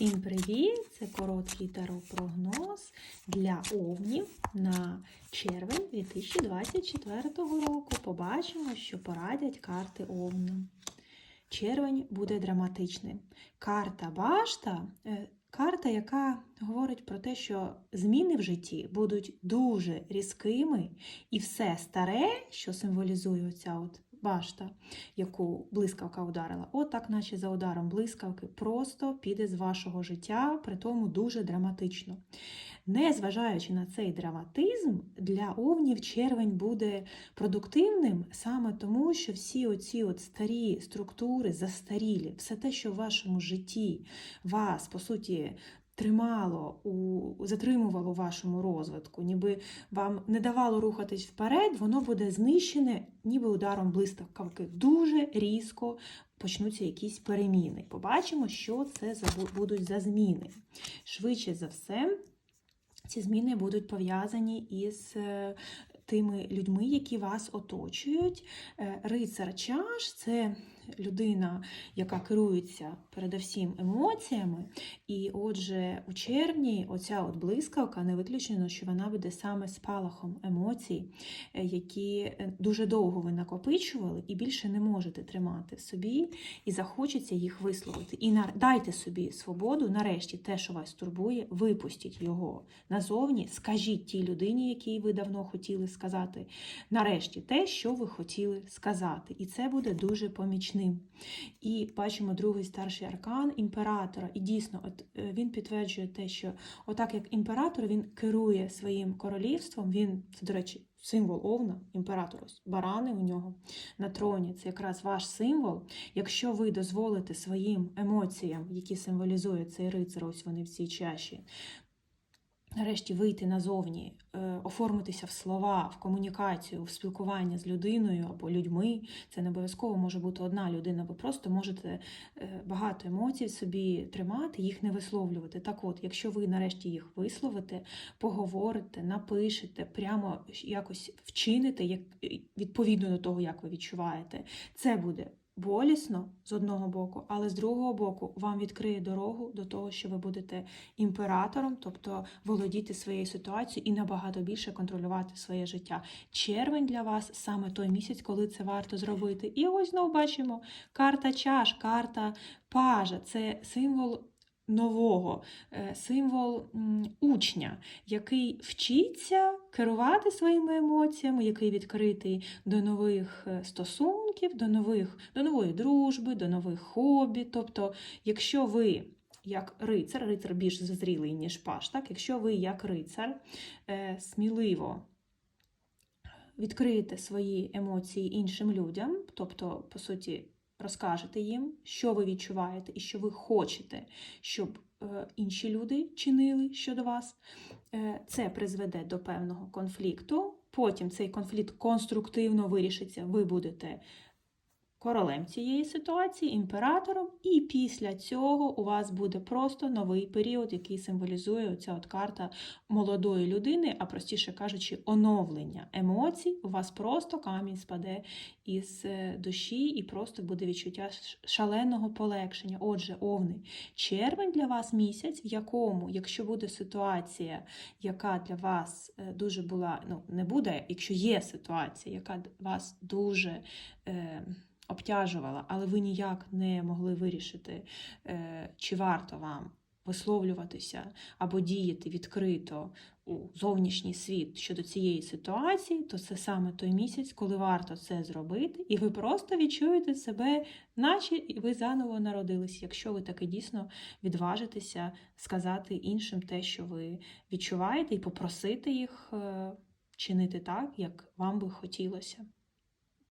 Всім привіт! Це короткий таро-прогноз для овнів на червень 2024 року. Побачимо, що порадять карти овнам. Червень буде драматичним. Карта башта е, карта, яка говорить про те, що зміни в житті будуть дуже різкими, і все старе, що символізує оця от башта, яку блискавка ударила, от так, наче за ударом блискавки, просто піде з вашого життя, при тому дуже драматично. Незважаючи на цей драматизм, для овнів червень буде продуктивним саме тому, що всі оці от старі структури застарілі, все те, що в вашому житті вас, по суті, тримало, у, затримувало в вашому розвитку, ніби вам не давало рухатись вперед, воно буде знищене, ніби ударом блискавки. Дуже різко почнуться якісь переміни. Побачимо, що це будуть за зміни. Швидше за все, ці зміни будуть пов'язані із е, тими людьми, які вас оточують. Е, рицар чаш це людина, яка керується передовсім емоціями. І отже, у червні оця от блискавка не виключено, що вона буде саме спалахом емоцій, е, які е, дуже довго ви накопичували і більше не можете тримати в собі, і захочеться їх висловити. І дайте собі свободу, нарешті, те, що вас турбує, випустіть його назовні, скажіть тій людині, якій ви давно хотіли сказати, нарешті те, що ви хотіли сказати. І це буде дуже помічним. І бачимо другий старший аркан імператора. І дійсно, от е, він підтверджує те, що отак як імператор він керує своїм королівством, він, це, до речі, символ овна, імператор, ось барани у нього на троні. Це якраз ваш символ. Якщо ви дозволите своїм емоціям, які символізує цей рицар, ось вони в цій чаші, Нарешті вийти назовні, е, оформитися в слова, в комунікацію, в спілкування з людиною або людьми. Це не обов'язково може бути одна людина. Ви просто можете е, багато емоцій собі тримати, їх не висловлювати. Так от, якщо ви нарешті їх висловите, поговорите, напишете, прямо якось вчините, як відповідно до того, як ви відчуваєте, це буде болісно з одного боку, але з другого боку вам відкриє дорогу до того, що ви будете імператором, тобто володіти своєю ситуацією і набагато більше контролювати своє життя. Червень для вас саме той місяць, коли це варто зробити. І ось знову бачимо карта чаш, карта пажа це символ нового, е, символ учня, який вчиться керувати своїми емоціями, який відкритий до нових е, стосунків, до нових, до нової дружби, до нових хобі. Тобто, якщо ви як рицар, рицар більш зазрілий, ніж паш, так? якщо ви як рицар е, сміливо відкриєте свої емоції іншим людям, тобто, по суті, розкажете їм, що ви відчуваєте і що ви хочете, щоб е, інші люди чинили щодо вас. Е, це призведе до певного конфлікту. Потім цей конфлікт конструктивно вирішиться, ви будете королем цієї ситуації, імператором, і після цього у вас буде просто новий період, який символізує оця от карта молодої людини, а простіше кажучи, оновлення емоцій. У вас просто камінь спаде із е, душі, і просто буде відчуття шаленого полегшення. Отже, овни, червень для вас місяць, в якому, якщо буде ситуація, яка для вас е, дуже була, ну не буде, якщо є ситуація, яка вас дуже. Е, обтяжувала, але ви ніяк не могли вирішити, е, чи варто вам висловлюватися або діяти відкрито у зовнішній світ щодо цієї ситуації, то це саме той місяць, коли варто це зробити, і ви просто відчуєте себе, наче ви заново народились, якщо ви таки дійсно відважитеся сказати іншим те, що ви відчуваєте, і попросити їх е, чинити так, як вам би хотілося.